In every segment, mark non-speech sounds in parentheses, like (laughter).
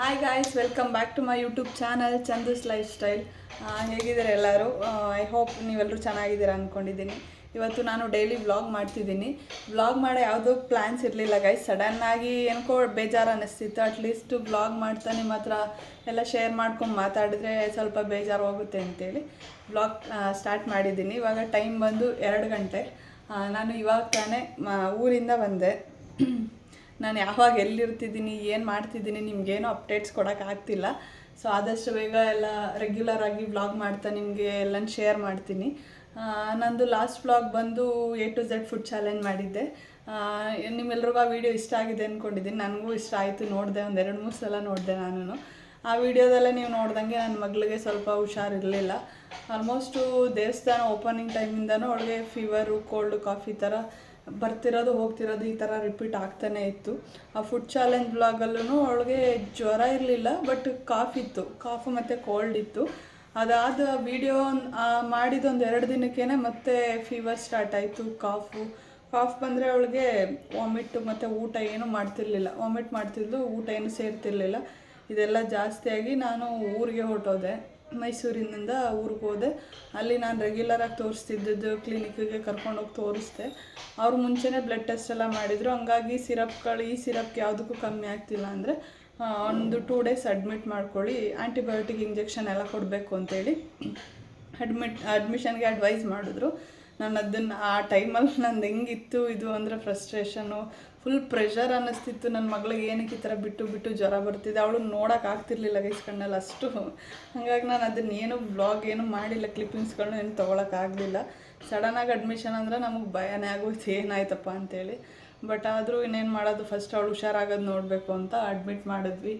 Hi guys welcome back to my YouTube channel ಚಂದಸ್ life style ಹೇಗಿದ್ದಾರೆ ಎಲ್ಲರೂ? I hope ನೀವೆಲ್ಲರೂ ಚೆನ್ನಾಗಿದ್ದೀರಾ ಅಂದ್ಕೊಂಡಿದ್ದೀನಿ ಇವತ್ತು ನಾನು ಡೈಲಿ ವ್ಲಾಗ್ ಮಾಡ್ತಿದ್ದೀನಿ. ವ್ಲಾಗ್ ಮಾಡೋ ಯಾವುದೋ ಪ್ಲ್ಯಾನ್ಸ್ ಇರಲಿಲ್ಲ ಗೈಸ್ ಸಡನ್ನಾಗಿ ಏನಕೋ ಬೇಜಾರು ಅನ್ನಿಸ್ತಿತ್ತು ಅಟ್ಲೀಸ್ಟ್ ವ್ಲಾಗ್ ಮಾಡ್ತಾ ನಿಮ್ಮ ಹತ್ರ ಎಲ್ಲ ಶೇರ್ ಮಾಡ್ಕೊಂಡು ಮಾತಾಡಿದ್ರೆ ಸ್ವಲ್ಪ ಬೇಜಾರು ಹೋಗುತ್ತೆ ಅಂತೇಳಿ ವ್ಲಾಗ್ ಸ್ಟಾರ್ಟ್ ಮಾಡಿದ್ದೀನಿ. ಇವಾಗ ಟೈಮ್ ಬಂದು ಎರಡು ಗಂಟೆ. ನಾನು ಇವಾಗ ತಾನೇ ಊರಿಂದ ಬಂದೆ. ನಾನು ಯಾವಾಗ ಎಲ್ಲಿರ್ತಿದ್ದೀನಿ, ಏನು ಮಾಡ್ತಿದ್ದೀನಿ, ನಿಮಗೇನು ಅಪ್ಡೇಟ್ಸ್ ಕೊಡೋಕ್ಕಾಗ್ತಿಲ್ಲ ಸೊ ಆದಷ್ಟು ಬೇಗ ಎಲ್ಲ ರೆಗ್ಯುಲರ್ ಆಗಿ ವ್ಲಾಗ್ ಮಾಡ್ತಾ ನಿಮಗೆ ಎಲ್ಲನ ಶೇರ್ ಮಾಡ್ತೀನಿ. ನಂದು ಲಾಸ್ಟ್ ವ್ಲಾಗ್ ಬಂದು A to Z food challenge ಮಾಡಿದ್ದೆ. ನಿಮ್ಮೆಲ್ರಿಗೂ ಆ ವಿಡಿಯೋ ಇಷ್ಟ ಆಗಿದೆ ಅಂದ್ಕೊಂಡಿದ್ದೀನಿ ನನಗೂ ಇಷ್ಟ ಆಯಿತು, ನೋಡಿದೆ ಒಂದು ಎರಡು ಮೂರು ಸಲ ನೋಡಿದೆ ನಾನು ಆ ವಿಡಿಯೋದಲ್ಲೇ ನೀವು ನೋಡ್ದಂಗೆ ನನ್ನ ಮಗಳಿಗೆ ಸ್ವಲ್ಪ ಹುಷಾರಿರಲಿಲ್ಲ. ಆಲ್ಮೋಸ್ಟು ದೇವಸ್ಥಾನ ಓಪನಿಂಗ್ ಟೈಮಿಂದನೂ ಅವಳಿಗೆ ಫೀವರು ಕೋಲ್ಡ್ ಕಾಫಿ ಥರ ಬರ್ತಿರೋದು, ಹೋಗ್ತಿರೋದು ಈ ಥರ ರಿಪೀಟ್ ಆಗ್ತಾನೆ ಇತ್ತು. ಆ ಫುಡ್ ಚಾಲೆಂಜ್ ಬ್ಲಾಗಲ್ಲೂ ಅವಳಿಗೆ ಜ್ವರ ಇರಲಿಲ್ಲ ಬಟ್ ಕಾಫ್ ಇತ್ತು. ಕಾಫು ಮತ್ತು ಕೋಲ್ಡ್ ಇತ್ತು. ಅದಾದ ವಿಡಿಯೋ ಮಾಡಿದೊಂದು ಎರಡು ದಿನಕ್ಕೇ ಮತ್ತೆ ಫೀವರ್ ಸ್ಟಾರ್ಟ್ ಆಯಿತು ಕಾಫು ಕಾಫ್ ಬಂದರೆ ಅವಳಿಗೆ ವಾಮಿಟ್ ಮತ್ತು ಊಟ ಏನೂ ಮಾಡ್ತಿರ್ಲಿಲ್ಲ. ವಾಮಿಟ್ ಮಾಡ್ತಿದ್ಲು, ಊಟ ಏನು ಸೇರ್ತಿರ್ಲಿಲ್ಲ. ಇದೆಲ್ಲ ಜಾಸ್ತಿಯಾಗಿ ನಾನು ಊರಿಗೆ ಹೊರಟೋದೆ. ಮೈಸೂರಿನಿಂದ ಊರಿಗೆ ಹೋದೆ. ಅಲ್ಲಿ ನಾನು ರೆಗ್ಯುಲರಾಗಿ ತೋರಿಸ್ತಿದ್ದದ್ದು ಕ್ಲಿನಿಕ್ಕಿಗೆ ಕರ್ಕೊಂಡೋಗಿ ತೋರಿಸ್ದೆ. ಅವ್ರು ಮುಂಚೆನೇ ಬ್ಲಡ್ ಟೆಸ್ಟ್ ಎಲ್ಲ ಮಾಡಿದರು. ಹಂಗಾಗಿ ಸಿರಪ್ಗಳು ಈ ಸಿರಪ್ ಯಾವುದಕ್ಕೂ ಕಮ್ಮಿ ಆಗ್ತಿಲ್ಲ ಅಂದರೆ ಒಂದು ಟೂ ಡೇಸ್ ಅಡ್ಮಿಟ್ ಮಾಡ್ಕೊಳ್ಳಿ. ಆ್ಯಂಟಿಬಯೋಟಿಕ್ ಇಂಜೆಕ್ಷನ್ ಎಲ್ಲ ಕೊಡಬೇಕು ಅಂತೇಳಿ ಅಡ್ಮಿಟ್ ಅಡ್ಮಿಷನ್ಗೆ ಅಡ್ವೈಸ್ ಮಾಡಿದ್ರು. ನಾನು ಅದನ್ನು, ಆ ಟೈಮಲ್ಲಿ ನಂದು ಹೆಂಗಿತ್ತು, ಇದು ಅಂದರೆ ಫ್ರಸ್ಟ್ರೇಷನು ಫುಲ್ ಪ್ರೆಷರ್ ಅನ್ನಿಸ್ತಿತ್ತು. ನನ್ನ ಮಗಳಿಗೆ ಏನಕ್ಕೆ ಈ ಥರ ಬಿಟ್ಟು ಬಿಟ್ಟು ಜ್ವರ ಬರ್ತಿದೆ? ಅವಳು ನೋಡೋಕೆ ಆಗ್ತಿರ್ಲಿಲ್ಲ ಗೈಸ್ ಕಣ್ಣಲ್ಲಿ ಅಷ್ಟು. ಹಾಗಾಗಿ ನಾನು ಅದನ್ನ ಏನು ಬ್ಲಾಗ್ ಏನು ಮಾಡಿಲ್ಲ ಕ್ಲಿಪ್ಪಿಂಗ್ಸ್ಗಳನ್ನ ಏನು ತೊಗೊಳಕ್ಕಾಗಲಿಲ್ಲ ಸಡನ್ನಾಗಿ ಅಡ್ಮಿಷನ್ ಅಂದರೆ ನಮಗೆ ಭಯನೇ ಆಗೋಯ್ತು. ಏನಾಯ್ತಪ್ಪ ಅಂತೇಳಿ. ಬಟ್ ಆದರೂ ಇನ್ನೇನು ಮಾಡೋದು? ಫಸ್ಟ್ ಅವಳು ಹುಷಾರಾಗೋದು ನೋಡಬೇಕು ಅಂತ ಅಡ್ಮಿಟ್ ಮಾಡಿದ್ವಿ.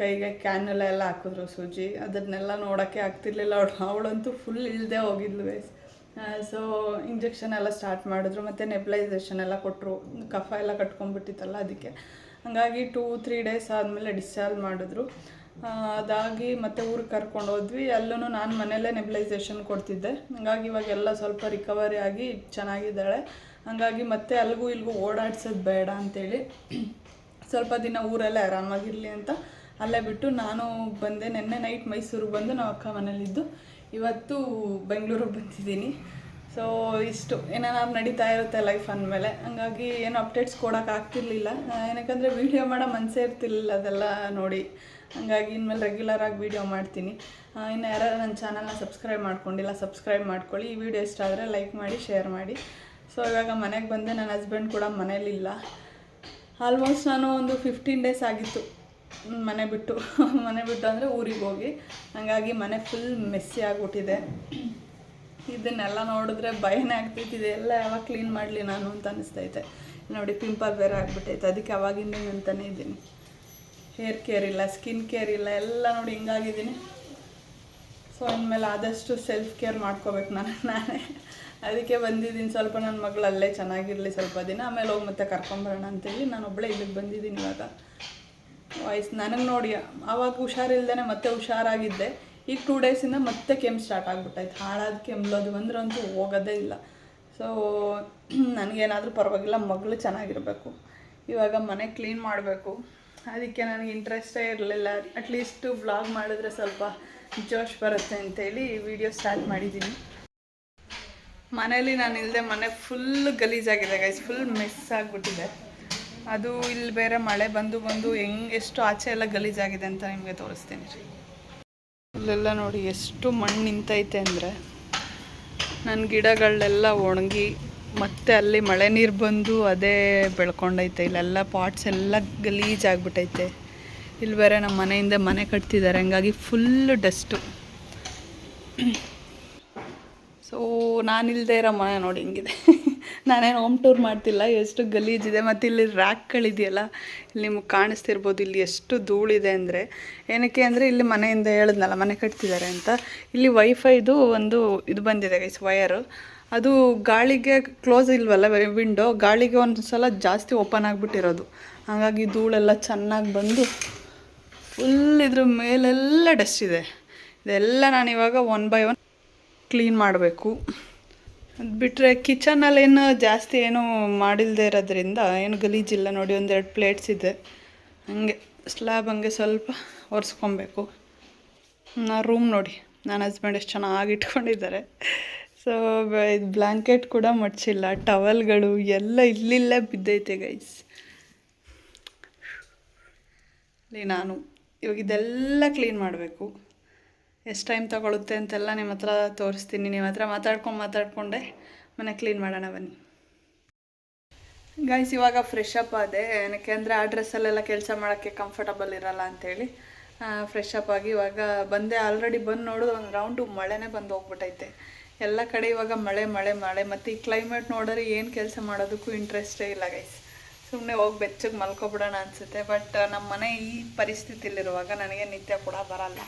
ಕೈಗೆ ಕ್ಯಾನೆಲ್ಲ ಎಲ್ಲ ಹಾಕಿದ್ರು ಸೂಜಿ. ಅದನ್ನೆಲ್ಲ ನೋಡೋಕ್ಕೆ ಆಗ್ತಿರ್ಲಿಲ್ಲ. ಅವಳು ಅವಳಂತೂ ಫುಲ್ ಇಲ್ಲದೆ ಹೋಗಿದ್ಲು ಗೈಸ್ ಸೊ ಇಂಜೆಕ್ಷನ್ ಎಲ್ಲ ಸ್ಟಾರ್ಟ್ ಮಾಡಿದ್ರು, ಮತ್ತು ನೆಬ್ಲೈಸೇಷನ್ ಎಲ್ಲ ಕೊಟ್ಟರು ಕಫ ಎಲ್ಲ ಕಟ್ಕೊಂಡ್ಬಿಟ್ಟಿತ್ತಲ್ಲ ಅದಕ್ಕೆ. ಹಾಗಾಗಿ ಟೂ ತ್ರೀ ಡೇಸ್ ಆದಮೇಲೆ ಡಿಸ್ಚಾರ್ಜ್ ಮಾಡಿದ್ರು. ಅದಾಗಿ ಮತ್ತೆ ಊರಿಗೆ ಕರ್ಕೊಂಡು ಹೋದ್ವಿ. ಅಲ್ಲೂ ನಾನು ಮನೆಯಲ್ಲೇ ನೆಬ್ಲೈಸೇಷನ್ ಕೊಡ್ತಿದ್ದೆ. ಹಾಗಾಗಿ ಇವಾಗ ಎಲ್ಲ ಸ್ವಲ್ಪ ರಿಕವರಿ ಆಗಿ ಚೆನ್ನಾಗಿದ್ದಾಳೆ. ಹಾಗಾಗಿ ಮತ್ತೆ ಅಲ್ಲಿಗೂ ಇಲ್ಲಿಗೂ ಓಡಾಡ್ಸೋದು ಬೇಡ ಅಂತೇಳಿ. ಸ್ವಲ್ಪ ದಿನ ಊರಲ್ಲೇ ಆರಾಮಾಗಿರಲಿ ಅಂತ ಅಲ್ಲೇ ಬಿಟ್ಟು ನಾನು ಬಂದೆ. ನಿನ್ನೆ ನೈಟ್ ಮೈಸೂರಿಗೆ ಬಂದು ನಾವು ಅಕ್ಕ ಮನೇಲಿದ್ದು. ಇವತ್ತು ಬೆಂಗಳೂರಿಗೆ ಬಂದಿದ್ದೀನಿ. ಸೊ ಇಷ್ಟು ಏನೇನಾದ್ರು ನಡೀತಾ ಇರುತ್ತೆ ಲೈಫ್ ಅಂದಮೇಲೆ. ಹಂಗಾಗಿ ಏನು ಅಪ್ಡೇಟ್ಸ್ ಕೊಡೋಕೆ ಆಗ್ತಿರ್ಲಿಲ್ಲ. ಏನಕ್ಕಂದರೆ ವೀಡಿಯೋ ಮಾಡೋ ಮನಸ್ಸೇ ಇರ್ತಿರ್ಲಿಲ್ಲ ಅದೆಲ್ಲ ನೋಡಿ. ಹಂಗಾಗಿ ಇನ್ಮೇಲೆ ರೆಗ್ಯುಲರ್ ಆಗಿ ವೀಡಿಯೋ ಮಾಡ್ತೀನಿ. ಇನ್ನು ಯಾರು ನನ್ನ ಚಾನಲ್ನ ಸಬ್ಸ್ಕ್ರೈಬ್ ಮಾಡ್ಕೊಂಡಿಲ್ಲ ಸಬ್ಸ್ಕ್ರೈಬ್ ಮಾಡ್ಕೊಳ್ಳಿ. ಈ ವಿಡಿಯೋ ಇಷ್ಟ ಆದರೆ ಲೈಕ್ ಮಾಡಿ ಶೇರ್ ಮಾಡಿ. ಸೊ ಇವಾಗ ಮನೆಗೆ ಬಂದೆ. ನನ್ನ ಹಸ್ಬೆಂಡ್ ಕೂಡ ಮನೇಲಿಲ್ಲ. ಆಲ್ಮೋಸ್ಟ್ ನಾನು ಒಂದು ಫಿಫ್ಟೀನ್ ಡೇಸ್ ಆಗಿತ್ತು. ಮನೆ ಬಿಟ್ಟು (laughs) ಮನೆ ಬಿಟ್ಟು ಅಂದರೆ ಊರಿಗೆ ಹೋಗಿ. ಹಾಗಾಗಿ ಮನೆ ಫುಲ್ ಮೆಸ್ಸಿ ಆಗಿಬಿಟ್ಟಿದೆ. ಇದನ್ನೆಲ್ಲ ನೋಡಿದ್ರೆ ಭಯನೇ ಆಗ್ತೈತಿದೆ ಎಲ್ಲ ಯಾವಾಗ ಕ್ಲೀನ್ ಮಾಡಲಿ ನಾನು ಅಂತ ಅನಿಸ್ತೈತೆ. ನೋಡಿ ಪಿಂಪಲ್ ಬೇರೆ ಆಗಿಬಿಟ್ಟೈತೆ. ಅದಕ್ಕೆ ಅವಾಗಿಂದ ಅಂತಾನೆ ಇದ್ದೀನಿ. ಹೇರ್ ಕೇರ್ ಇಲ್ಲ ಸ್ಕಿನ್ ಕೇರ್ ಇಲ್ಲ, ಎಲ್ಲ ನೋಡಿ ಹಿಂಗಾಗಿದ್ದೀನಿ. ಸೊ ಇನ್ಮೇಲೆ ಆದಷ್ಟು ಸೆಲ್ಫ್ ಕೇರ್ ಮಾಡ್ಕೋಬೇಕು ನಾನು, (laughs) ನಾನೇ. ಅದಕ್ಕೆ ಬಂದಿದ್ದೀನಿ. ಸ್ವಲ್ಪ ನನ್ನ ಮಗಳು ಅಲ್ಲೇ ಚೆನ್ನಾಗಿರಲಿ ಸ್ವಲ್ಪ ದಿನ. ಆಮೇಲೆ ಹೋಗಿ ಮತ್ತೆ ಕರ್ಕೊಂಬರೋಣ ಅಂತೇಳಿ ನಾನು ಒಬ್ಬಳೇ ಇಲ್ಲಿಗೆ ಬಂದಿದ್ದೀನಿ ಇವಾಗ. ವಾಯ್ಸ್ ನನಗೆ ನೋಡಿ ಆವಾಗ ಹುಷಾರಿಲ್ದೇ ಮತ್ತೆ ಹುಷಾರಾಗಿದ್ದೆ. ಈಗ ಟೂ ಡೇಸಿಂದ ಮತ್ತೆ ಕೆಮ್ಮು ಸ್ಟಾರ್ಟ್ ಆಗಿಬಿಟ್ಟಾಯ್ತು ಹಾಳಾದ ಕೆಮ್ಮಲೋದು ಬಂದ್ರೆ ಅಂತೂ ಹೋಗೋದೇ ಇಲ್ಲ. ಸೊ ನನಗೇನಾದರೂ ಪರವಾಗಿಲ್ಲ, ಮಗಳು ಚೆನ್ನಾಗಿರಬೇಕು. ಇವಾಗ ಮನೆ ಕ್ಲೀನ್ ಮಾಡಬೇಕು. ಅದಕ್ಕೆ ನನಗೆ ಇಂಟ್ರೆಸ್ಟೇ ಇರಲಿಲ್ಲ. ಅಟ್ಲೀಸ್ಟ್ ವ್ಲಾಗ್ ಮಾಡಿದ್ರೆ ಸ್ವಲ್ಪ ಜೋಶ್ ಬರುತ್ತೆ ಅಂತೇಳಿ ವಿಡಿಯೋ ಸ್ಟಾರ್ಟ್ ಮಾಡಿದ್ದೀನಿ ಮನೇಲಿ ನಾನು ಇಲ್ಲದೆ ಮನೆ ಫುಲ್ ಗಲೀಜಾಗಿದೆ ಗೈಸ್ ಫುಲ್ ಮಿಸ್ ಆಗಿಬಿಟ್ಟಿದೆ. ಅದು ಇಲ್ಲಿ ಬೇರೆ ಮಳೆ ಬಂದು ಬಂದು ಹೆಂಗ್ ಎಷ್ಟು ಆಚೆ ಎಲ್ಲ ಗಲೀಜಾಗಿದೆ ಅಂತ ನಿಮಗೆ ತೋರಿಸ್ತೀನಿ. ಇಲ್ಲೆಲ್ಲ ನೋಡಿ ಎಷ್ಟು ಮಣ್ಣು ನಿಂತೈತೆ ಅಂದರೆ. ನನ್ನ ಗಿಡಗಳೆಲ್ಲ ಒಣಗಿ ಮತ್ತೆ ಅಲ್ಲಿ ಮಳೆ ನೀರು ಬಂದು ಅದೇ ಬೆಳ್ಕೊಂಡೈತೆ. ಇಲ್ಲೆಲ್ಲ ಪಾಟ್ಸ್ ಎಲ್ಲ ಗಲೀಜಾಗ್ಬಿಟ್ಟೈತೆ ಇಲ್ಲಿ ಬೇರೆ ನಮ್ಮ ಮನೆಯಿಂದ ಮನೆ ಕಟ್ತಿದ್ದಾರೆ ಹಂಗಾಗಿ ಫುಲ್ಲು ಡಸ್ಟು ಸೊ ನಾನಿಲ್ಲದೆ ಇರೋ ಮನೆ ನೋಡಿ ಹಿಂಗಿದೆ. ನಾನೇನು ಹೋಮ್ ಟೂರ್ ಮಾಡ್ತಿಲ್ಲ, ಎಷ್ಟು ಗಲೀಜಿದೆ ಮತ್ತು ಇಲ್ಲಿ ರ್ಯಾಕ್ಗಳಿದೆಯಲ್ಲ ಇಲ್ಲಿ ನಿಮಗೆ ಕಾಣಿಸ್ತಿರ್ಬೋದು, ಇಲ್ಲಿ ಎಷ್ಟು ಧೂಳಿದೆ ಅಂದರೆ. ಏನಕ್ಕೆ ಅಂದರೆ ಇಲ್ಲಿ ಮನೆಯಿಂದ ಹೇಳಿದ್ನಲ್ಲ, ಮನೆ ಕಟ್ತಿದ್ದಾರೆ ಅಂತ. ಇಲ್ಲಿ ವೈಫೈದು ಒಂದು ಇದು ಬಂದಿದೆ ಗೈಸ್ ವಯರು ಅದು ಗಾಳಿಗೆ ಕ್ಲೋಸ್ ಇಲ್ವಲ್ಲ ವಿಂಡೋ ಗಾಳಿಗೆ ಒಂದು ಸಲ ಜಾಸ್ತಿ ಓಪನ್ ಆಗಿಬಿಟ್ಟಿರೋದು. ಹಾಗಾಗಿ ಧೂಳೆಲ್ಲ ಚೆನ್ನಾಗಿ ಬಂದು ಫುಲ್ ಇದ್ರ ಮೇಲೆಲ್ಲ ಡಸ್ಟ್ ಇದೆ. ಇದೆಲ್ಲ ನಾನು ಇವಾಗ ಒನ್ ಬೈ ಒನ್ ಕ್ಲೀನ್ ಮಾಡಬೇಕು. ಅದು ಬಿಟ್ಟರೆ ಕಿಚನಲ್ಲೇನು ಜಾಸ್ತಿ ಏನು ಮಾಡಿಲ್ಲದೆ ಇರೋದ್ರಿಂದ ಏನು ಗಲೀಜಿಲ್ಲ ನೋಡಿ ಒಂದೆರಡು ಪ್ಲೇಟ್ಸ್ ಇದೆ. ಹಾಗೆ ಸ್ಲ್ಯಾಬ್ ಹಂಗೆ ಸ್ವಲ್ಪ ಒರೆಸ್ಕೊಬೇಕು. ನಾ ರೂಮ್ ನೋಡಿ ನನ್ನ ಹಸ್ಬೆಂಡ್ ಎಷ್ಟು ಚೆನ್ನಾಗಿ ಇಟ್ಕೊಂಡಿದ್ದಾರೆ. ಸೊ ಇದು ಬ್ಲ್ಯಾಂಕೆಟ್ ಕೂಡ ಮಡ್ಚಿಲ್ಲ ಟವಲ್ಗಳು ಎಲ್ಲ ಇಲ್ಲಿಲ್ಲೇ ಬಿದ್ದೈತೆ ಗೈಸ್ ಇಲ್ಲಿ ನಾನು ಇವಾಗ ಇದೆಲ್ಲ ಕ್ಲೀನ್ ಮಾಡಬೇಕು. ಎಷ್ಟು ಟೈಮ್ ತಗೊಳುತ್ತೆ ಅಂತೆಲ್ಲ ನಿಮ್ಮ ಹತ್ರ ತೋರಿಸ್ತೀನಿ. ನಿಮ್ಮ ಹತ್ರ ಮಾತಾಡ್ಕೊಂಡು ಮಾತಾಡ್ಕೊಂಡೆ ಮನೆ ಕ್ಲೀನ್ ಮಾಡೋಣ ಬನ್ನಿ. ಗೈಸ್ ಇವಾಗ ಫ್ರೆಶ್ ಅಪ್ ಆದೆ. ಏನಕ್ಕೆ ಅಂದರೆ ಆ ಡ್ರೆಸ್ಸಲ್ಲೆಲ್ಲ ಕೆಲಸ ಮಾಡೋಕ್ಕೆ ಕಂಫರ್ಟಬಲ್ ಇರಲ್ಲ ಅಂತೇಳಿ. ಫ್ರೆಶ್ ಅಪ್ ಆಗಿ ಇವಾಗ ಬಂದೆ. ಆಲ್ರೆಡಿ ಬಂದು ನೋಡಿದ್ರೆ ಒಂದು ರೌಂಡು ಮಳೆನೇ ಬಂದು ಹೋಗ್ಬಿಟ್ಟೈತೆ ಎಲ್ಲ ಕಡೆ ಇವಾಗ ಮಳೆ ಮಳೆ ಮಳೆ. ಮತ್ತು ಈ ಕ್ಲೈಮೇಟ್ ನೋಡಿದ್ರೆ ಏನು ಕೆಲಸ ಮಾಡೋದಕ್ಕೂ ಇಂಟ್ರೆಸ್ಟೇ ಇಲ್ಲ ಗೈಸ್ ಸುಮ್ಮನೆ ಹೋಗಿ ಬೆಚ್ಚಗೆ ಮಲ್ಕೊಬಿಡೋಣ ಅನಿಸುತ್ತೆ. ಬಟ್ ನಮ್ಮ ಮನೆ ಈ ಪರಿಸ್ಥಿತಿಲಿರುವಾಗ ನನಗೆ ನಿತ್ಯ ಕೂಡ ಬರಲ್ಲ.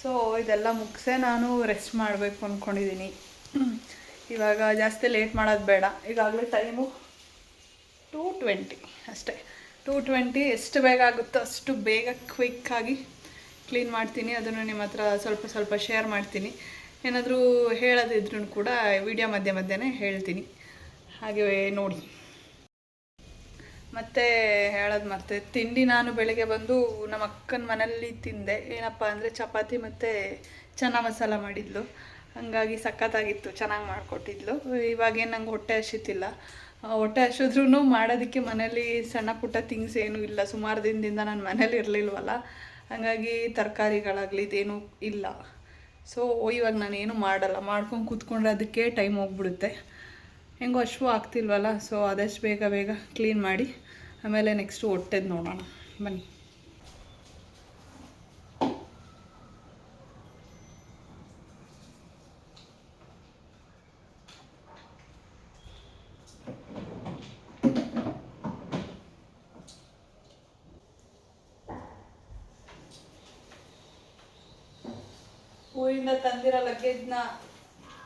ಸೊ ಇದೆಲ್ಲ ಮುಗಿಸೇ ನಾನು ರೆಸ್ಟ್ ಮಾಡಬೇಕು ಅಂದ್ಕೊಂಡಿದ್ದೀನಿ (clears throat) ಇವಾಗ ಜಾಸ್ತಿ ಲೇಟ್ ಮಾಡೋದು ಬೇಡ. ಈಗಾಗಲೇ ಟೈಮು ಟೂ ಟ್ವೆಂಟಿ ಅಷ್ಟೇ. ಟೂ ಟ್ವೆಂಟಿ ಎಷ್ಟು ಬೇಗ ಆಗುತ್ತೋ ಅಷ್ಟು ಬೇಗ ಕ್ವಿಕ್ಕಾಗಿ ಕ್ಲೀನ್ ಮಾಡ್ತೀನಿ. ಅದನ್ನು ನಿಮ್ಮ ಹತ್ರ ಸ್ವಲ್ಪ ಸ್ವಲ್ಪ ಶೇರ್ ಮಾಡ್ತೀನಿ. ಏನಾದರೂ ಹೇಳೋದಿದ್ರು ಕೂಡ ವಿಡಿಯೋ ಮಧ್ಯ ಮಧ್ಯನೇ ಹೇಳ್ತೀನಿ. ಹಾಗೆ ನೋಡಿ. ಮತ್ತು ಹೇಳೋದು ಮತ್ತೆ, ತಿಂಡಿ ನಾನು ಬೆಳಗ್ಗೆ ಬಂದು ನಮ್ಮ ಅಕ್ಕನ ಮನೆಯಲ್ಲಿ ತಿಂದೆ. ಏನಪ್ಪ ಅಂದರೆ ಚಪಾತಿ ಮತ್ತು ಚೆನ್ನ ಮಸಾಲ ಮಾಡಿದ್ಲು. ಹಂಗಾಗಿ ಸಖತ್ತಾಗಿತ್ತು, ಚೆನ್ನಾಗಿ ಮಾಡಿಕೊಟ್ಟಿದ್ಲು. ಇವಾಗೇನು ನಂಗೆ ಹೊಟ್ಟೆ ಹಸಿತಿಲ್ಲ. ಹೊಟ್ಟೆ ಹಸಿದ್ರೂ ಮಾಡೋದಕ್ಕೆ ಮನೇಲಿ ಸಣ್ಣ ಪುಟ್ಟ ಥಿಂಗ್ಸ್ ಏನೂ ಇಲ್ಲ. ಸುಮಾರು ದಿನದಿಂದ ನಾನು ಮನೇಲಿ ಇರಲಿಲ್ವಲ್ಲ. ಹಾಗಾಗಿ ತರಕಾರಿಗಳಾಗಲಿ ಇದೇನೂ ಇಲ್ಲ. ಸೊ ಇವಾಗ ನಾನೇನು ಮಾಡಲ್ಲ. ಮಾಡ್ಕೊಂಡು ಕೂತ್ಕೊಂಡ್ರೆ ಅದಕ್ಕೆ ಟೈಮ್ ಹೋಗ್ಬಿಡುತ್ತೆ. ಹೆಂಗೋ ಅಶ್ವು ಆಗ್ತಿಲ್ವಲ್ಲ ಸೊ ಆದಷ್ಟು ಬೇಗ ಬೇಗ ಕ್ಲೀನ್ ಮಾಡಿ, ಆಮೇಲೆ ನೆಕ್ಸ್ಟು ಹೊಟ್ಟೆದು ನೋಡೋಣ. ಬನ್ನಿ. ಹೂವಿಂದ ತಂದಿರೋ ಲಗೇಜ್ನ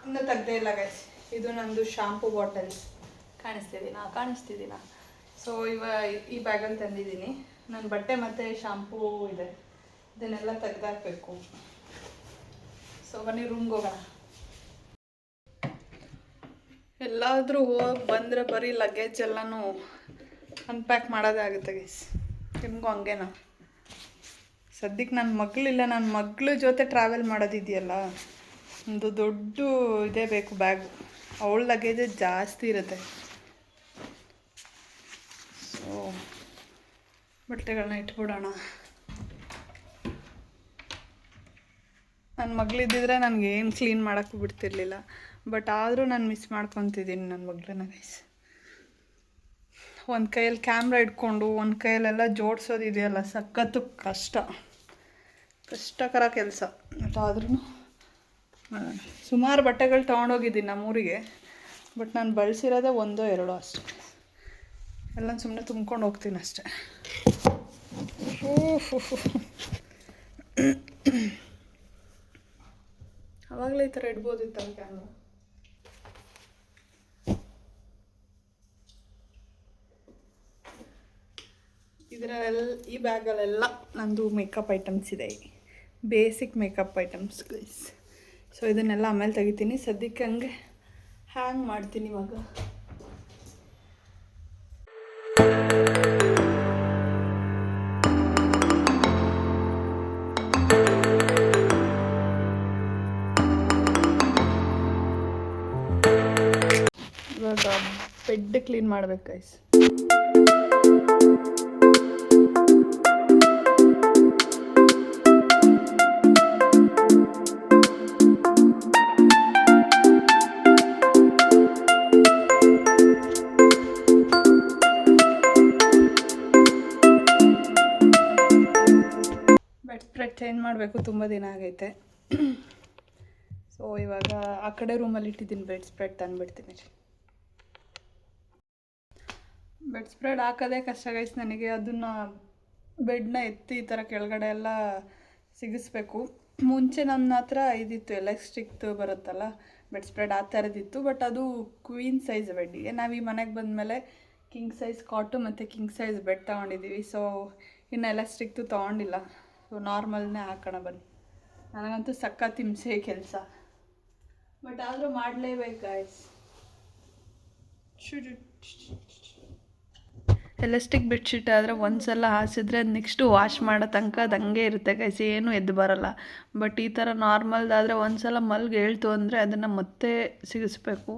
ಇನ್ನೂ ತೆಗ್ದೇ ಇಲ್ಲ ಗೈಸ್ ಇದು ನಂದು ಶಾಂಪೂ ಬಾಟಲ್ಸ್ ಕಾಣಿಸ್ತಿದ್ದೀನಾ ಕಾಣಿಸ್ತಿದ್ದೀನಾ ಸೊ ಇವ ಈ ಬ್ಯಾಗಲ್ಲಿ ತಂದಿದ್ದೀನಿ. ನನ್ನ ಬಟ್ಟೆ ಮತ್ತು ಶಾಂಪೂ ಇದೆ. ಇದನ್ನೆಲ್ಲ ತೆಗ್ದಾಕ್ಬೇಕು. ಸೊ ಬನ್ನಿ ರೂಮ್ಗೆ ಹೋಗೋಣ. ಎಲ್ಲಾದರೂ ಹೋಗಿ ಬಂದರೆ ಬರೀ ಲಗೇಜ್ ಎಲ್ಲನೂ ಅನ್ಪ್ಯಾಕ್ ಮಾಡೋದೇ ಆಗುತ್ತೆ ಗೀಸ್ ನಿಮಗೂ ಹಂಗೇನಾ? ಸದ್ಯಕ್ಕೆ ನನ್ನ ಮಗಳಿಲ್ಲ ನನ್ನ ಮಗಳ ಜೊತೆ ಟ್ರಾವೆಲ್ ಮಾಡೋದಿದೆಯಲ್ಲ? ಒಂದು ದೊಡ್ಡ ಇದೇ ಬೇಕು ಬ್ಯಾಗು ಅವಳ ಲಗೇಜ್ ಜಾಸ್ತಿ ಇರುತ್ತೆ. ಸೊ ಬಟ್ಟೆಗಳನ್ನ ಇಟ್ಬಿಡೋಣ. ನನ್ನ ಮಗಳಿದ್ದಿದ್ರೆ ಏನು ಕ್ಲೀನ್ ಮಾಡೋಕ್ಕೂ ಬಿಡ್ತಿರ್ಲಿಲ್ಲ. ಬಟ್ ಆದರೂ ನಾನು ಮಿಸ್ ಮಾಡ್ಕೊತಿದ್ದೀನಿ ನನ್ನ ಮಗಳನ್ನ ಗೈಸ್ ಒಂದು ಕೈಯಲ್ಲಿ ಕ್ಯಾಮ್ರಾ ಇಟ್ಕೊಂಡು, ಒಂದು ಕೈಯಲ್ಲೆಲ್ಲ ಜೋಡಿಸೋದಿದೆಯಲ್ಲ ಸಖತ್ತು ಕಷ್ಟ. ಕಷ್ಟಕರ ಕೆಲಸ. ಬಟ್ ಆದ್ರೂ ಸುಮಾರು ಬಟ್ಟೆಗಳು ತೊಗೊಂಡೋಗಿದ್ದೀನಿ ನಮ್ಮೂರಿಗೆ, ಬಟ್ ನಾನು ಬಳಸಿರೋದೇ ಒಂದೋ ಎರಡೋ ಅಷ್ಟೆ. ಎಲ್ಲ ಸುಮ್ಮನೆ ತುಂಬ್ಕೊಂಡು ಹೋಗ್ತೀನಿ ಅಷ್ಟೆ. ಆವಾಗಲೇ ಈ ಥರ ಇಡ್ಬೋದಿತ್ತಲ್ಲ ಕ್ಯಾಮ್ರಾ ಇದರಲ್ಲೆಲ್ಲ, ಈ ಬ್ಯಾಗಲ್ಲೆಲ್ಲ ನಂದು ಮೇಕಪ್ ಐಟಮ್ಸ್ ಇದೆ. Basic makeup items guys so ಇದನ್ನೆಲ್ಲ ಆಮೇಲೆ ತೆಗಿತೀನಿ. ಸದ್ಯಕ್ಕೆ ಹಂಗೆ ಹ್ಯಾಂಗ್ ಮಾಡ್ತೀನಿ ಇವಾಗ. ಇವಾಗ ಬೆಡ್ ಕ್ಲೀನ್ ಮಾಡ್ಬೇಕು ಗೈಸ್ ಬೆಡ್ ಚೇಂಜ್ ಮಾಡಬೇಕು ತುಂಬ ದಿನ ಆಗೈತೆ. ಸೊ ಇವಾಗ ಆ ಕಡೆ ರೂಮಲ್ಲಿ ಇಟ್ಟಿದ್ದೀನಿ ಬೆಡ್ ಸ್ಪ್ರೆಡ್ ತಂದುಬಿಡ್ತೀನಿ. ಬೆಡ್ ಸ್ಪ್ರೆಡ್ ಹಾಕೋದೇ ಕಷ್ಟ ಗೈಸ್ ನನಗೆ ಅದನ್ನು ಬೆಡ್ನ ಎತ್ತಿ ಈ ಥರ ಕೆಳಗಡೆ ಎಲ್ಲ ಸಿಗಿಸ್ಬೇಕು. ಮುಂಚೆ ನನ್ನ ಹತ್ರ ಇದಿತ್ತು ಎಲೆಕ್ಟ್ರಿಕ್ದು ಬರುತ್ತಲ್ಲ ಬೆಡ್ ಸ್ಪ್ರೆಡ್ ಆ ಥರದಿತ್ತು ಬಟ್ ಅದು ಕ್ವೀನ್ ಸೈಜ್ ಬೆಡ್ಡಿಗೆ ನಾವು ಈ ಮನೆಗೆ ಬಂದಮೇಲೆ ಕಿಂಗ್ ಸೈಜ್ ಕಾಟು ಮತ್ತು ಕಿಂಗ್ ಸೈಜ್ ಬೆಡ್ ತೊಗೊಂಡಿದ್ದೀವಿ ಸೊ ಇನ್ನು ಎಲೆಕ್ಟ್ರಿಕ್ದು ತೊಗೊಂಡಿಲ್ಲ. ಸೊ ನಾರ್ಮಲ್ನೇ ಹಾಕೋಣ ಬನ್ನಿ. ನನಗಂತೂ ಸಖತ್ ಹಿಂಸೆ ಕೆಲಸ. ಬಟ್ ಆದರೂ ಮಾಡಲೇಬೇಕು ಗಾಯ್ಸ್ ಎಲಾಸ್ಟಿಕ್ ಬೆಡ್ಶೀಟ್ ಆದರೆ ಒಂದು ಸಲ ಹಾಸಿದ್ರೆ ಅದು ನೆಕ್ಸ್ಟು ವಾಶ್ ಮಾಡೋ ತನಕ ಅದು ಹಂಗೆ ಇರುತ್ತೆ ಗೈಸ್ ಏನು ಎದ್ದು ಬರಲ್ಲ. ಬಟ್ ಈ ಥರ ನಾರ್ಮಲ್ದಾದರೆ ಒಂದು ಸಲ ಮಲ್ಗೆ ಹೇಳ್ತು ಅಂದರೆ ಅದನ್ನು ಮತ್ತೆ ಸಿಗಿಸ್ಬೇಕು.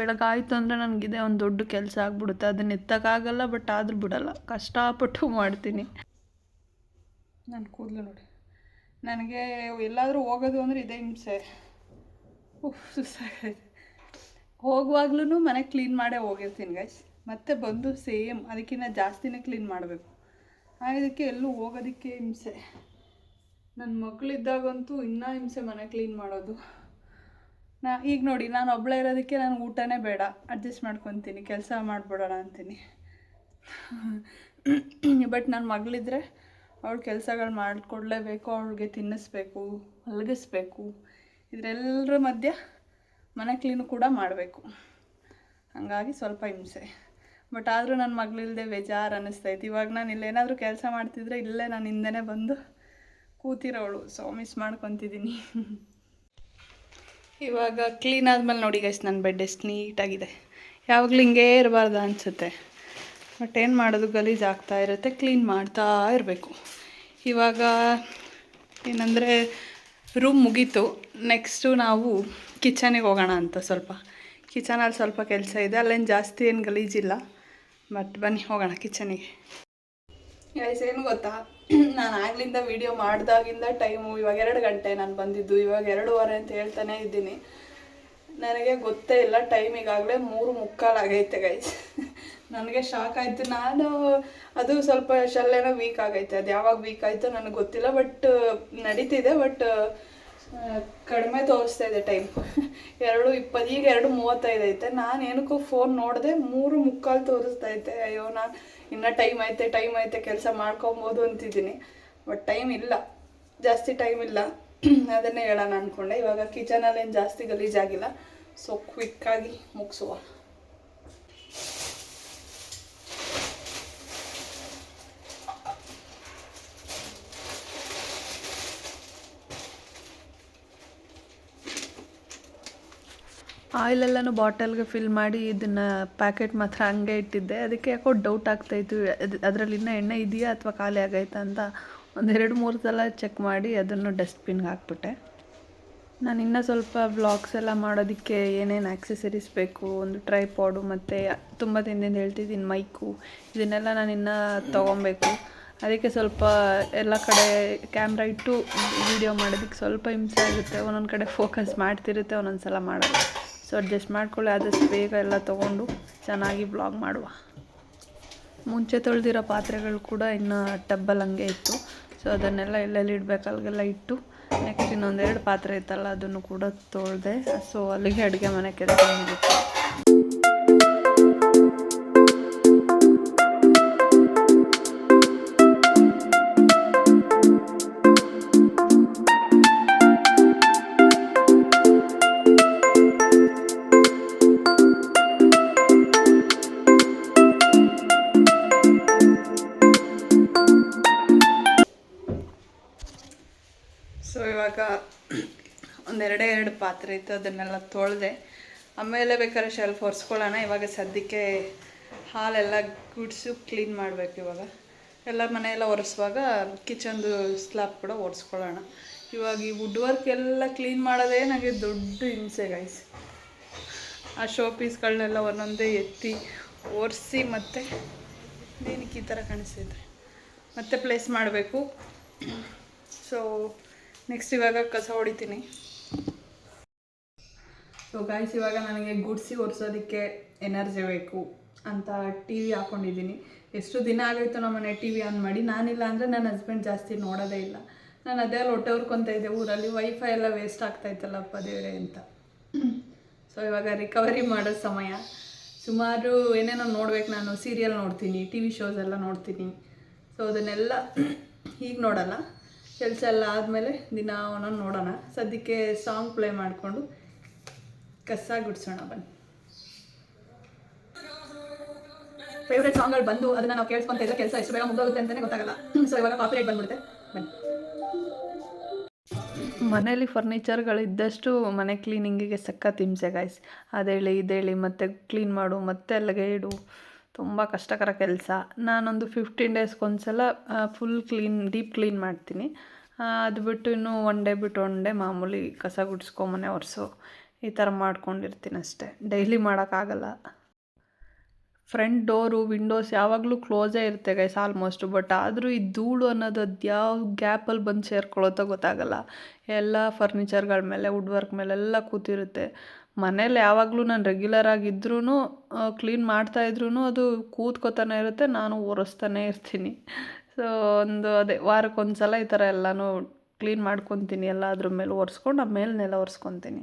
ಬೆಳಗಾಯಿತು ಅಂದರೆ ನನಗಿದೆ ಒಂದು ದೊಡ್ಡ ಕೆಲಸ ಆಗ್ಬಿಡುತ್ತೆ. ಅದನ್ನ ಎತ್ತಕ್ಕಾಗಲ್ಲ ಬಟ್ ಆದರೂ ಬಿಡಲ್ಲ. ಕಷ್ಟಪಟ್ಟು ಮಾಡ್ತೀನಿ. ನನ್ನ ಕೂದಲು ನೋಡಿ. ನನಗೆ ಎಲ್ಲಾದರೂ ಹೋಗೋದು ಅಂದರೆ ಇದೇ ಹಿಂಸೆ. ಸುಸ್ತಾಗೈತೆ. ಹೋಗುವಾಗ್ಲೂ ಮನೆ ಕ್ಲೀನ್ ಮಾಡೇ ಹೋಗಿರ್ತೀನಿ ಗೈಸ್ ಮತ್ತೆ ಬಂದು ಸೇಮ್ ಅದಕ್ಕಿಂತ ಜಾಸ್ತಿನೇ ಕ್ಲೀನ್ ಮಾಡಬೇಕು. ಇದಕ್ಕೆ ಎಲ್ಲೂ ಹೋಗೋದಕ್ಕೆ ಹಿಂಸೆ. ನನ್ನ ಮಕ್ಕಳಿದ್ದಾಗಂತೂ ಇನ್ನೂ ಹಿಂಸೆ ಮನೆ ಕ್ಲೀನ್ ಮಾಡೋದು. ನಾ, ಈಗ ನೋಡಿ, ನಾನು ಒಬ್ಬಳೇ ಇರೋದಕ್ಕೆ ನಾನು ಊಟನೇ ಬೇಡ. ಅಡ್ಜಸ್ಟ್ ಮಾಡ್ಕೊತೀನಿ, ಕೆಲಸ ಮಾಡಿಬಿಡೋಣ ಅಂತೀನಿ. (coughs) ಬಟ್ ನನ್ನ ಮಗಳಿದ್ರೆ ಅವಳು ಕೆಲಸಗಳು ಮಾಡಿಕೊಡ್ಲೇಬೇಕು ಅವಳಿಗೆ ತಿನ್ನಿಸ್ಬೇಕು ಮಲಗಿಸ್ಬೇಕು ಇದರೆಲ್ಲರ ಮಧ್ಯ ಮನೆ ಕ್ಲೀನು ಕೂಡ ಮಾಡಬೇಕು. ಹಾಗಾಗಿ ಸ್ವಲ್ಪ ಹಿಂಸೆ. ಬಟ್ ಆದರೂ ನನ್ನ ಮಗಳಿಲ್ಲದೆ ಬೇಜಾರು ಅನ್ನಿಸ್ತೈತೆ ಇವಾಗ ನಾನು ಇಲ್ಲೇನಾದರೂ ಕೆಲಸ ಮಾಡ್ತಿದ್ರೆ ಇಲ್ಲೇ ನಾನು ಹಿಂದೆನೇ ಬಂದು ಕೂತಿರೋಳು. So miss ಮಾಡ್ಕೊತಿದ್ದೀನಿ. ಇವಾಗ ಕ್ಲೀನ್ ಆದಮೇಲೆ ನೋಡಿ ಗೈಸ್ ನನ್ನ ಬೆಡ್ ಎಷ್ಟು ನೀಟಾಗಿದೆ ಯಾವಾಗಲೂ ಹಿಂಗೇ ಇರಬಾರ್ದು ಅನಿಸುತ್ತೆ. ಬಟ್ ಏನು ಮಾಡೋದು, ಗಲೀಜು ಆಗ್ತಾ ಇರುತ್ತೆ ಕ್ಲೀನ್ ಮಾಡ್ತಾ ಇರಬೇಕು. ಇವಾಗ ಏನಂದರೆ ರೂಮ್ ಮುಗೀತು ನೆಕ್ಸ್ಟು ನಾವು ಕಿಚನಿಗೆ ಹೋಗೋಣ ಅಂತ ಸ್ವಲ್ಪ. ಕಿಚನಲ್ಲಿ ಸ್ವಲ್ಪ ಕೆಲಸ ಇದೆ, ಅಲ್ಲೇನು ಜಾಸ್ತಿ ಏನು ಗಲೀಜಿಲ್ಲ ಬಟ್ ಬನ್ನಿ, ಹೋಗೋಣ ಕಿಚನಿಗೆ ಗೈಸ್ ಏನು ಗೊತ್ತಾ? (clears throat) ನಾನು ಆಗ್ಲಿಂದ ವಿಡಿಯೋ ಮಾಡಿದಾಗಿಂದ ಟೈಮು ಇವಾಗ ಎರಡು ಗಂಟೆ ನಾನು ಬಂದಿದ್ದು. ಇವಾಗ ಎರಡೂವರೆ ಅಂತ ಹೇಳ್ತಾನೆ ಇದ್ದೀನಿ. ನನಗೆ ಗೊತ್ತೇ ಇಲ್ಲ ಟೈಮ್ ಈಗಾಗಲೇ ಮೂರು ಮುಕ್ಕಾಲಾಗೈತೆ ಗೈಸ್ (laughs) ನನಗೆ ಶಾಕ್ ಆಯಿತು. ನಾನು ಅದು ಸ್ವಲ್ಪ ಶಲ್ಲೆನೋ ವೀಕ್ ಆಗೈತೆ. ಅದು ಯಾವಾಗ ವೀಕ್ ಆಯಿತು ನನಗೆ ಗೊತ್ತಿಲ್ಲ ಬಟ್ ನಡೀತಿದೆ ಬಟ್ ಕಡಿಮೆ ತೋರಿಸ್ತಾ ಇದೆ ಟೈಮ್ ಎರಡು ಇಪ್ಪತ್ತು, ಈಗ ಎರಡು ಮೂವತ್ತೈದು ಐತೆ. ನಾನು ಏನಕ್ಕೂ ಫೋನ್ ನೋಡಿದೆ ಮೂರು ಮುಕ್ಕಾಲು ತೋರಿಸ್ತಾ ಐತೆ. ಅಯ್ಯೋ, ನಾನು ಇನ್ನೂ ಟೈಮ್ ಐತೆ ಟೈಮ್ ಐತೆ, ಕೆಲಸ ಮಾಡ್ಕೊಬೋದು ಅಂತಿದ್ದೀನಿ. ಬಟ್ ಟೈಮ್ ಇಲ್ಲ. ಜಾಸ್ತಿ ಟೈಮ್ ಇಲ್ಲ. (clears throat) ಅದನ್ನೇ ಹೇಳೋಣ ಅಂದ್ಕೊಂಡೆ ಇವಾಗ ಕಿಚನಲ್ಲಿ ಏನು ಜಾಸ್ತಿ ಗಲೀಜಾಗಿಲ್ಲ. ಸೊ ಕ್ವಿಕ್ಕಾಗಿ ಮುಗಿಸುವ. ಆಯಿಲೆಲ್ಲನೂ ಬಾಟಲ್ಗೆ ಫಿಲ್ ಮಾಡಿ ಇದನ್ನು ಪ್ಯಾಕೆಟ್ ಮಾತ್ರ ಹಂಗೆ ಇಟ್ಟಿದ್ದೆ. ಅದಕ್ಕೆ ಯಾಕೋ ಡೌಟ್ ಆಗ್ತಾಯಿತ್ತು ಅದರಲ್ಲಿ ಇನ್ನೂ ಎಣ್ಣೆ ಇದೆಯಾ ಅಥವಾ ಖಾಲಿ ಆಗೈತಾ ಅಂತ ಒಂದೆರಡು ಮೂರು ಸಲ ಚೆಕ್ ಮಾಡಿ ಅದನ್ನು ಡಸ್ಟ್ಬಿನ್ಗೆ ಹಾಕ್ಬಿಟ್ಟೆ. ನಾನು ಇನ್ನೂ ಸ್ವಲ್ಪ ವ್ಲಾಗ್ಸ್ ಎಲ್ಲ ಮಾಡೋದಕ್ಕೆ ಏನೇನು ಆ್ಯಕ್ಸೆಸರೀಸ್ ಬೇಕು, ಒಂದು ಟ್ರೈಪಾಡು ಮತ್ತು ತುಂಬ ದಿನದಿಂದ ಹೇಳ್ತಿದ್ದೀನಿ ಮೈಕು ಇದನ್ನೆಲ್ಲ ನಾನು ಇನ್ನೂ ತೊಗೊಬೇಕು. ಅದಕ್ಕೆ ಸ್ವಲ್ಪ ಎಲ್ಲ ಕಡೆ ಕ್ಯಾಮ್ರಾ ಇಟ್ಟು ವಿಡಿಯೋ ಮಾಡೋದಕ್ಕೆ ಸ್ವಲ್ಪ ಹಿಂಸೆ ಆಗುತ್ತೆ. ಒಂದೊಂದು ಕಡೆ ಫೋಕಸ್ ಮಾಡ್ತಿರುತ್ತೆ, ಒಂದೊಂದು ಸಲ ಮಾಡೋದು. ಸೊ ಅಡ್ಜಸ್ಟ್ ಮಾಡ್ಕೊಳ್ಳಿ, ಆದಷ್ಟು ಬೇಗ ಎಲ್ಲ ತೊಗೊಂಡು ಚೆನ್ನಾಗಿ ಬ್ಲಾಗ್ ಮಾಡುವ. ಮುಂಚೆ ತೊಳೆದಿರೋ ಪಾತ್ರೆಗಳು ಕೂಡ ಇನ್ನು ಟಬ್ಬಲ್ಲಿ ಹಂಗೆ ಇತ್ತು. ಸೊ ಅದನ್ನೆಲ್ಲ ಎಲ್ಲೆಲ್ಲಿ ಇಡಬೇಕು ಅಲ್ಲಿಗೆಲ್ಲ ಇಟ್ಟು ನೆಕ್ಸ್ಟ್ ಇನ್ನೊಂದೆರಡು ಪಾತ್ರೆ ಇತ್ತಲ್ಲ, ಅದನ್ನು ಕೂಡ ತೊಳೆದೆ ಸೊ ಅಲ್ಲಿಗೆ ಅಡುಗೆ ಮನೆ ಕೆಲಸ ಪಾತ್ರೆ ಇತ್ತು, ಅದನ್ನೆಲ್ಲ ತೊಳೆದೆ, ಆಮೇಲೆ ಬೇಕಾದ್ರೆ ಶೆಲ್ಫ್ ಒರೆಸ್ಕೊಳ್ಳೋಣ. ಇವಾಗ ಸದ್ಯಕ್ಕೆ ಹಾಲೆಲ್ಲ ಗುಡಿಸು ಕ್ಲೀನ್ ಮಾಡಬೇಕು ಇವಾಗ. ಎಲ್ಲ ಮನೆಯೆಲ್ಲ ಒರೆಸುವಾಗ ಕಿಚನ್ದು ಸ್ಲಾಬ್ ಕೂಡ ಒರೆಸ್ಕೊಳ್ಳೋಣ. ಇವಾಗ ಈ ವುಡ್ ವರ್ಕ್ ಎಲ್ಲ ಕ್ಲೀನ್ ಮಾಡೋದೇ ನನಗೆ ದೊಡ್ಡ ಹಿಂಸೆ ಗೈಸ್ ಆ ಶೋ ಪೀಸ್ಗಳನ್ನೆಲ್ಲ ಒಂದೊಂದೇ ಎತ್ತಿ ಒರೆಸಿ ಮತ್ತೆ ಏನಕ್ಕೆ ಈ ಥರ ಕಾಣಿಸ್ತಿದೆ ಮತ್ತೆ ಪ್ಲೇಸ್ ಮಾಡಬೇಕು. ಸೊ ನೆಕ್ಸ್ಟ್ ಇವಾಗ ಕಸ ಹೊಡಿತೀನಿ. ಸೊ ಗಾಯ್ಸ್ ಇವಾಗ ನನಗೆ ಗುಡ್ಸಿ ಒರೆಸೋದಕ್ಕೆ ಎನರ್ಜಿ ಬೇಕು ಅಂತ ಟಿ ವಿ ಹಾಕ್ಕೊಂಡಿದ್ದೀನಿ ಎಷ್ಟು ದಿನ ಆಗೋಯ್ತು ನಮ್ಮ ಮನೆ ಟಿ ವಿ ಆನ್ ಮಾಡಿ, ನಾನಿಲ್ಲ ಅಂದರೆ ನನ್ನ ಹಸ್ಬೆಂಡ್ ಜಾಸ್ತಿ ನೋಡೋದೇ ಇಲ್ಲ. ನಾನು ಅದೇ ಹೊಟ್ಟೆ ಹುರ್ಕೊತ ಇದ್ದೆ, ಊರಲ್ಲಿ ವೈಫೈ ಎಲ್ಲ ವೇಸ್ಟ್ ಆಗ್ತಾಯಿತ್ತಲ್ಲಪ್ಪ ದೇವರೇ ಅಂತ. ಸೊ ಇವಾಗ ರಿಕವರಿ ಮಾಡೋ ಸಮಯ. ಸುಮಾರು ಏನೇನೋ ನೋಡ್ಬೇಕು ನಾನು ಸೀರಿಯಲ್ ನೋಡ್ತೀನಿ ಟಿ ವಿ ಶೋಸ್ ಎಲ್ಲ ನೋಡ್ತೀನಿ. ಸೊ ಅದನ್ನೆಲ್ಲ ಈಗ ನೋಡೋಲ್ಲ. ಕೆಲಸ ಎಲ್ಲ ಆದಮೇಲೆ ದಿನ ಒಂದೊಂದು ನೋಡೋಣ. ಸದ್ಯಕ್ಕೆ ಸಾಂಗ್ ಪ್ಲೇ ಮಾಡಿಕೊಂಡು ಕಸ ಗುಡಿಸೋಣ ಬನ್ನಿ. ಫೇವ್ರೇಟ್ ಸಾಂಗ್ಗಳು ಬಂದು ಅದನ್ನ ನಾವು ಕೇಳಿಸ್ಕೊಂತ ಇದ್ರೆ ಕೆಲಸ ಎಷ್ಟು ಬೇಗ ಮುಗೋಗುತ್ತೆ ಅಂತಲೇ ಗೊತ್ತಾಗಲ್ಲ. ಸೊ ಇವಾಗ ಕಾಪಿ ರೇಟ್ ಬಂದ್ಬಿಡುತ್ತೆ. ಬನ್ನಿ. ಮನೇಲಿ ಫರ್ನಿಚರ್ಗಳಿದ್ದಷ್ಟು ಮನೆ ಕ್ಲೀನಿಂಗಿಗೆ ಸಖತ್ ಹಿಂಸೆ ಗಾಯ್ಸ್ ಅದೇಳಿ, ಇದೇಳಿ, ಮತ್ತೆ ಕ್ಲೀನ್ ಮಾಡು, ಮತ್ತೆ ಅಲ್ಲಿಗೆ ಇಡು. ತುಂಬ ಕಷ್ಟಕರ ಕೆಲಸ. ನಾನೊಂದು ಫಿಫ್ಟೀನ್ ಡೇಸ್ಗೊಂದ್ಸಲ ಫುಲ್ ಕ್ಲೀನ್ ಡೀಪ್ ಕ್ಲೀನ್ ಮಾಡ್ತೀನಿ. ಅದು ಬಿಟ್ಟು ಇನ್ನೂ ಒನ್ ಡೇ ಬಿಟ್ಟು ಒನ್ ಡೇ ಮಾಮೂಲಿ ಕಸ ಗುಡಿಸ್ಕೊ ಮನೆ ಒರೆಸು. ಈ ಥರ ಮಾಡ್ಕೊಂಡಿರ್ತೀನಿ ಅಷ್ಟೇ. ಡೈಲಿ ಮಾಡೋಕ್ಕಾಗಲ್ಲ ಫ್ರಂಟ್ ಡೋರು ವಿಂಡೋಸ್ ಯಾವಾಗಲೂ ಕ್ಲೋಸೇ ಇರುತ್ತೆ ಗೈಸ್ ಆಲ್ಮೋಸ್ಟ್ ಬಟ್ ಆದರೂ ಈ ಧೂಳು ಅನ್ನೋದು ಅದು ಯಾವ ಗ್ಯಾಪಲ್ಲಿ ಬಂದು ಸೇರ್ಕೊಳ್ಳೋತೋ ಗೊತ್ತಾಗಲ್ಲ. ಎಲ್ಲ ಫರ್ನಿಚರ್ಗಳ ಮೇಲೆ ವುಡ್ ವರ್ಕ್ ಮೇಲೆಲ್ಲ ಕೂತಿರುತ್ತೆ. ಮನೇಲಿ ಯಾವಾಗಲೂ ನಾನು ರೆಗ್ಯುಲರ್ ಆಗಿದ್ರೂ ಕ್ಲೀನ್ ಮಾಡ್ತಾಯಿದ್ರೂ ಅದು ಕೂತ್ಕೋತಾನೆ ಇರುತ್ತೆ, ನಾನು ಒರೆಸ್ತಾನೆ ಇರ್ತೀನಿ. ಸೊ ಒಂದು ಅದೇ ವಾರಕ್ಕೊಂದು ಸಲ ಈ ಥರ ಎಲ್ಲನೂ ಕ್ಲೀನ್ ಮಾಡ್ಕೊತೀನಿ ಎಲ್ಲ ಅದ್ರ ಮೇಲೆ ಒರೆಸ್ಕೊಂಡು ಆಮೇಲೆ ನೆಲ ಒರೆಸ್ಕೊತೀನಿ.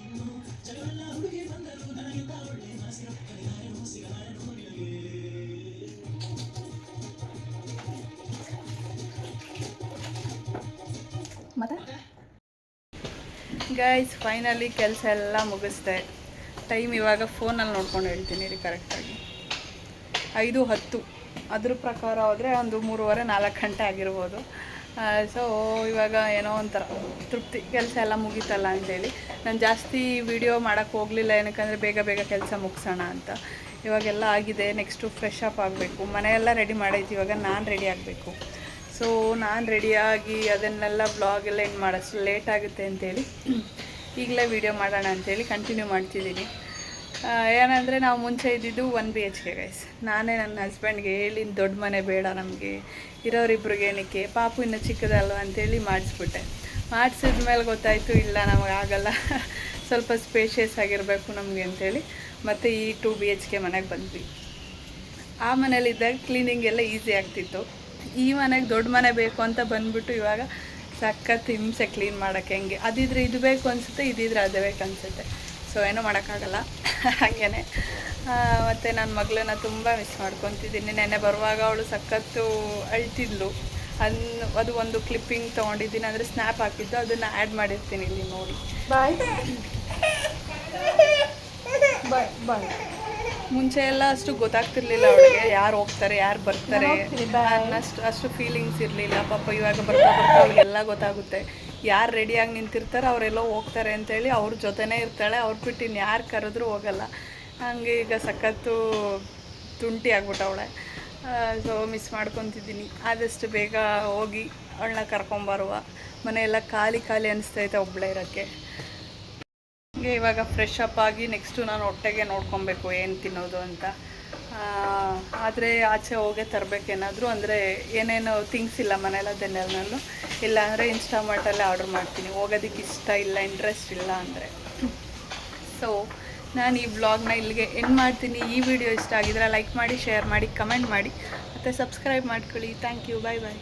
ಮತ್ತೆ? ಗೈಸ್ ಫೈನಲಿ ಕೆಲಸ ಎಲ್ಲ ಮುಗಿಸ್ದೆ. ಟೈಮ್ ಇವಾಗ ಫೋನಲ್ಲಿ ನೋಡ್ಕೊಂಡು ಹೇಳ್ತೀನಿ ರೀ ಕರೆಕ್ಟಾಗಿ ಐದು ಹತ್ತು. ಅದ್ರ ಪ್ರಕಾರ ಹೋದರೆ ಒಂದು ಮೂರುವರೆ, ನಾಲ್ಕು ಗಂಟೆ ಆಗಿರ್ಬೋದು. ಸೊ ಇವಾಗ ಏನೋ ಒಂಥರ ತೃಪ್ತಿ. ಕೆಲಸ ಎಲ್ಲ ಮುಗೀತಲ್ಲ ಅಂತೇಳಿ ನಾನು ಜಾಸ್ತಿ ವಿಡಿಯೋ ಮಾಡೋಕ್ಕೆ ಹೋಗಲಿಲ್ಲ, ಏನಕ್ಕಂದರೆ ಬೇಗ ಬೇಗ ಕೆಲಸ ಮುಗಿಸೋಣ ಅಂತ. ಇವಾಗೆಲ್ಲ ಆಗಿದೆ ನೆಕ್ಸ್ಟು ಫ್ರೆಶ್ ಅಪ್ ಆಗಬೇಕು. ಮನೆಯೆಲ್ಲ ರೆಡಿ ಮಾಡೈತಿ, ಇವಾಗ ನಾನು ರೆಡಿ ಆಗಬೇಕು. ಸೊ ನಾನು ರೆಡಿಯಾಗಿ ಅದನ್ನೆಲ್ಲ ಬ್ಲಾಗ್ ಎಲ್ಲ ಏನು ಮಾಡೋಷ್ಟು ಲೇಟ್ ಆಗುತ್ತೆ ಅಂತೇಳಿ. ಈಗಲೇ ವೀಡಿಯೋ ಮಾಡೋಣ ಅಂತೇಳಿ ಕಂಟಿನ್ಯೂ ಮಾಡ್ತಿದ್ದೀನಿ. ಏನಂದರೆ ನಾವು ಮುಂಚೆ ಇದ್ದಿದ್ದು one B H K guys ನಾನೇ ನನ್ನ ಹಸ್ಬೆಂಡ್ಗೆ ಹೇಳಿ ದೊಡ್ಡ ಮನೆ ಬೇಡ ನಮಗೆ. ಇರೋರಿಬ್ರಿಗೆ ಏನಕ್ಕೆ? ಪಾಪು ಇನ್ನು ಚಿಕ್ಕದಲ್ವ? ಅಂತೇಳಿ ಮಾಡಿಸ್ಬಿಟ್ಟೆ. ಮಾಡಿಸಿದ ಮೇಲೆ ಗೊತ್ತಾಯಿತು, ಇಲ್ಲ ನಮಗೆ ಆಗಲ್ಲ. (laughs) ಸ್ವಲ್ಪ ಸ್ಪೇಷಿಯಸ್ ಆಗಿರಬೇಕು ನಮಗೆ ಅಂತೇಳಿ ಮತ್ತು ಈ ಟು ಬಿ ಎಚ್ ಕೆ ಮನೆಗೆ ಬಂದ್ವಿ. ಆ ಮನೇಲಿದ್ದಾಗ ಕ್ಲೀನಿಂಗ್ ಎಲ್ಲ ಈಸಿ ಆಗ್ತಿತ್ತು. ಈ ಮನೆಗೆ ದೊಡ್ಡ ಮನೆ ಬೇಕು ಅಂತ ಬಂದ್ಬಿಟ್ಟು ಇವಾಗ ಸಖತ್ ಹಿಂಸೆ ಕ್ಲೀನ್ ಮಾಡೋಕ್ಕೆ ಹೆಂಗೆ? ಅದಿದ್ರೆ ಇದು ಬೇಕು ಅನಿಸುತ್ತೆ ಇದಿದ್ರೆ ಅದೇ ಬೇಕು ಅನಿಸುತ್ತೆ. ಸೊ ಏನೂ ಮಾಡೋಕ್ಕಾಗಲ್ಲ. (laughs) ಹಾಗೇ ಮತ್ತು ನನ್ನ ಮಗಳನ್ನ ತುಂಬ ಮಿಸ್ ಮಾಡ್ಕೊತಿದ್ದೀನಿ. ನೆನ್ನೆ ಬರುವಾಗ ಅವಳು ಸಖತ್ತು ಅಳ್ತಿದ್ಲು. ಅನ್ ಅದು ಒಂದು ಕ್ಲಿಪ್ಪಿಂಗ್ ತೊಗೊಂಡಿದ್ದೀನಿ. ಅಂದರೆ ಸ್ನ್ಯಾಪ್ ಹಾಕಿದ್ದು. ಅದನ್ನು ಆ್ಯಡ್ ಮಾಡಿರ್ತೀನಿ ಇಲ್ಲಿ ನೋಡಿ. ಬಾಯ್ ಬಾಯ್ ಬಾಯ್ ಮುಂಚೆ ಎಲ್ಲ ಅಷ್ಟು ಗೊತ್ತಾಗ್ತಿರ್ಲಿಲ್ಲ ಅವಳಿಗೆ. ಯಾರು ಹೋಗ್ತಾರೆ ಯಾರು ಬರ್ತಾರೆ ಅಷ್ಟು ಅಷ್ಟು ಫೀಲಿಂಗ್ಸ್ ಇರಲಿಲ್ಲ. ಪಾಪ ಇವಾಗ ಬರ್ತಾ ಬರ್ತಾ ಅವಳಿಗೆಲ್ಲ ಗೊತ್ತಾಗುತ್ತೆ. ಯಾರು ರೆಡಿಯಾಗಿ ನಿಂತಿರ್ತಾರೆ ಅವರೆಲ್ಲ ಹೋಗ್ತಾರೆ ಅಂತೇಳಿ ಅವ್ರ ಜೊತೆನೇ ಇರ್ತಾಳೆ. ಅವ್ರ ಬಿಟ್ಟು ಇನ್ನು ಯಾರು ಕರೆದ್ರೂ ಹೋಗಲ್ಲ. ಹಂಗೆ ಈಗ ಸಖತ್ತು ತುಂಟಿ ಆಗ್ಬಿಟ್ಟವಳೆ ಸೊ ಮಿಸ್ ಮಾಡ್ಕೊತಿದ್ದೀನಿ. ಆದಷ್ಟು ಬೇಗ ಹೋಗಿ ಅವಳನ್ನ ಕರ್ಕೊಂಬರುವ. ಮನೆಯೆಲ್ಲ ಖಾಲಿ ಖಾಲಿ ಅನಿಸ್ತೈತೆ ಒಬ್ಬಳೇ ಇರೋಕ್ಕೆ. ಹೀಗೆ ಇವಾಗ ಫ್ರೆಶ್ ಅಪ್ ಆಗಿ ನೆಕ್ಸ್ಟು ನಾನು ಹೊಟ್ಟೆಗೆ ನೋಡ್ಕೊಬೇಕು ಏನು ತಿನ್ನೋದು ಅಂತ. ಆದರೆ ಆಚೆ ಹೋಗೇ ತರಬೇಕೇನಾದರೂ ಅಂದರೆ ಏನೇನು ಥಿಂಗ್ಸ್ ಇಲ್ಲ ಮನೇಲಿ ಅದನ್ನೆಲ್ಲನೂ ಇಲ್ಲ ಅಂದರೆ ಇನ್ಸ್ಟಾಮಾರ್ಟಲ್ಲೇ ಆರ್ಡರ್ ಮಾಡ್ತೀನಿ. ಹೋಗೋದಕ್ಕೆ ಇಷ್ಟ ಇಲ್ಲ ಇಂಟ್ರೆಸ್ಟ್ ಇಲ್ಲ ಅಂದರೆ. ಸೊ ನಾನು ಈ ಬ್ಲಾಗ್ನ ಇಲ್ಲಿಗೆ ಎಂಡ್ ಮಾಡ್ತೀನಿ. ಈ ವಿಡಿಯೋ ಇಷ್ಟ ಆಗಿದ್ರೆ ಲೈಕ್ ಮಾಡಿ ಶೇರ್ ಮಾಡಿ ಕಮೆಂಟ್ ಮಾಡಿ. ಮತ್ತು ಸಬ್ಸ್ಕ್ರೈಬ್ ಮಾಡ್ಕೊಳ್ಳಿ. Thank you bye bye